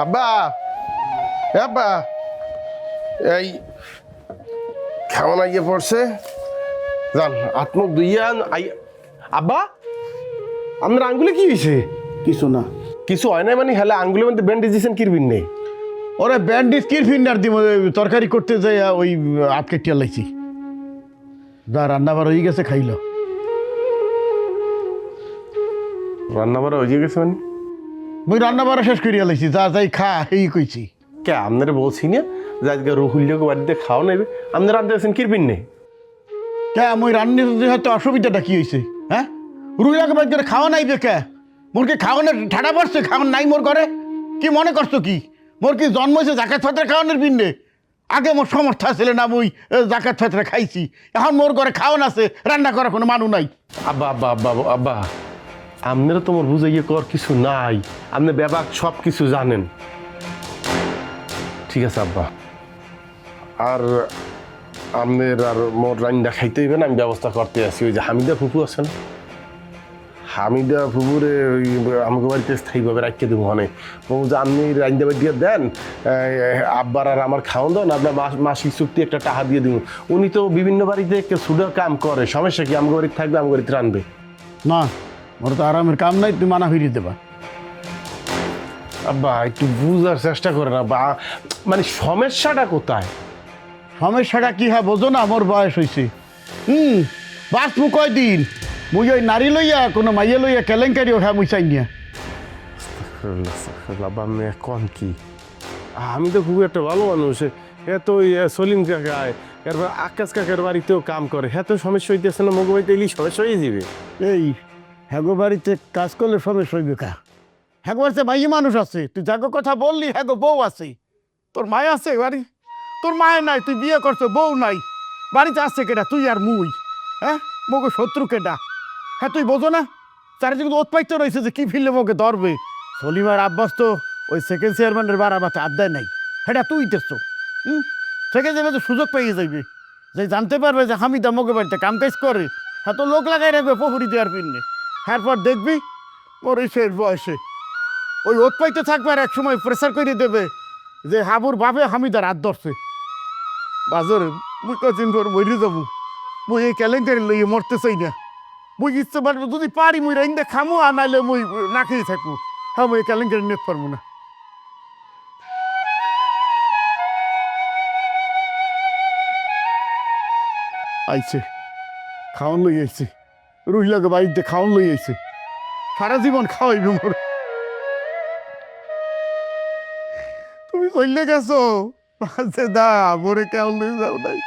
আব্বা আব্বা এই কেমন আইয়ে পড়ছে। জান আত্মক দুইয়া আই আব্বা আপনার আঙ্গুলে কি হয়েছে কিছু না। কিছু হয় নাই মানে হেলে আঙ্গুলের মধ্যে ব্যান্ডেজ দিয়েছেন কিরবিন নেই ওরা ব্যান্ডেজ ফিন্ডার দিব তরকারি করতে যাই ওই আটকে টিয়া লাইছি যা রান্নাবার হয়ে গেছে খাইলো। রান্না বাড়া হয়ে গেছে মানে? মুই রান্নাবার শেষ করিয়া লাইছি যা যাই খা এই কইছি। কে আপনারা বলছি না যে আজকে রহুল্যকে বাড়িতে খাওয়া নেবে আপনারা রান্না দিয়েছেন কিরবিন নেই কে মুই রান্নার হয়তো অসুবিধাটা কি হয়েছে হ্যাঁ? রুইলাকে বাদ করে খাওয়া নাই কে? মোর কি খাওয়ানোর ঠাডা পড়ছে খাওয়ান নাই মোর করে কি মনে করছ কি? মোর কি জন্ম হয়েছে জাকাত ফাতরা খাওয়ানোর বিন্দে আগে মোর সমর্থ ছিল না মুই জাকাত ফাতরা খাইছি। এখন মোর ঘরে খাওয়ান আছে রান্না করার কোনো মানু নাই। আব্বা আব্বা আব্বা আব্বা। আপনারা তোমার বুঝাইয়ে কর কিছু নাই। আপনি ব্যাপার সব কিছু জানেন। ঠিক আছে আব্বা। আর আপনার আর মোর রান্না খাইতে হইবে না আমি ব্যবস্থা করতে আসি ওই যে হামিদা ফুপু আছেন হামিদা ফুপুরে ওই আমাকে বাড়িতে স্থায়ীভাবে রাখিয়ে দেবো মানে। যে আপনি রান্না দিয়ে দেন আব্বার আর আমার খাওয়ান দেন আপনার মাস মাসিক চুক্তি একটা টাকা দিয়ে দিব। উনি তো বিভিন্ন বাড়িতে সুদা কাম করে সমস্যা কি? আমাকে বাড়িতে থাকবে আমাকে বাড়িতে রানবে। না। মোর তো আরামের কাম নাই তুই মানা ফিরিয়ে দেবা। আব্বা একটু বুঝার চেষ্টা করে না বা মানে সমস্যাটা কোথায়? সমস্যাটা কি হয় বোঝো না আমার বয়স হয়েছে হুম বাঁচবো কয়দিন? মুই ওই নারী লইয়া কোনো মাইয়া লইয়া কেলেঙ্কারি ওঠা মুই চাই নিয়া কন কি? আমি তো খুব একটা ভালো মানুষ। এ তো সলিম কাকায় এরপর আকাশ কাকার বাড়িতেও কাম করে। হ্যাঁ তো সমস্যা হইতেছে না মগু বাড়িতে এলি সমস্যা হয়ে যাবে। এই হ্যাগো বাড়িতে কাজ করলে সমস্যা হইবে কা? হ্যাগো বাড়িতে মাইয়ে মানুষ আছে। তুই যাগো কথা বললি হ্যাগো বউ আছে। তোর মায় আছে বাড়ি? তোর মায় নাই, তুই বিয়ে করছ, বউ নাই। বাড়িতে আসছে কেডা? তুই আর মুই। হ্যাঁ? মোকে শত্রু কেডা? হ্যাঁ তুই বোঝো না? চারিদিকে উৎপাইত রয়েছে যে কি ফিরলে মোকে ধরবে। সলিমার আব্বাস তো ওই সেকেন্ড চেয়ারম্যানের বাড়াবাতে আড্ডায় নাই। হ্যাঁ তুই দেখছ হুম? সেকেন্ড চেয়ারম্যান সুযোগ পেয়ে যাইবে। যে জানতে পারবে যে হামিদা মোকে বাড়িতে কাম কাজ করে হ্যাঁ তো লোক লাগাই রাখবে পুকুরি দেওয়ার পিন্নে। এরপর দেখবি। এই শেষ বয়সে। ওই উৎপাইতে থাকবে আর একসময় প্রেসার করে দেবে যে হাবুর বাপে হামিদার হাত ধরছে। বাজরে মুই কদিন পর মরে যাব। মুই এই ক্যালেন্ডারে লইয়ে মরতে চাই না। মুই ইচ্ছে পারব যদি পারি মুই রাইন্দা খামো, আর নাইলে মুই না খেয়ে থাকব। হ্যাঁ মুই ক্যালেন্ডারে নিতে পারব না। আইছে। খাওয়ান লই আইছে। রুহিলাকে বাড়িতে খাওয়ান লই আইছে। সারা জীবন খাওয়াইবে মোর। তুমি চললে গেছো দা, মোরে কেউ লই যাও নাই।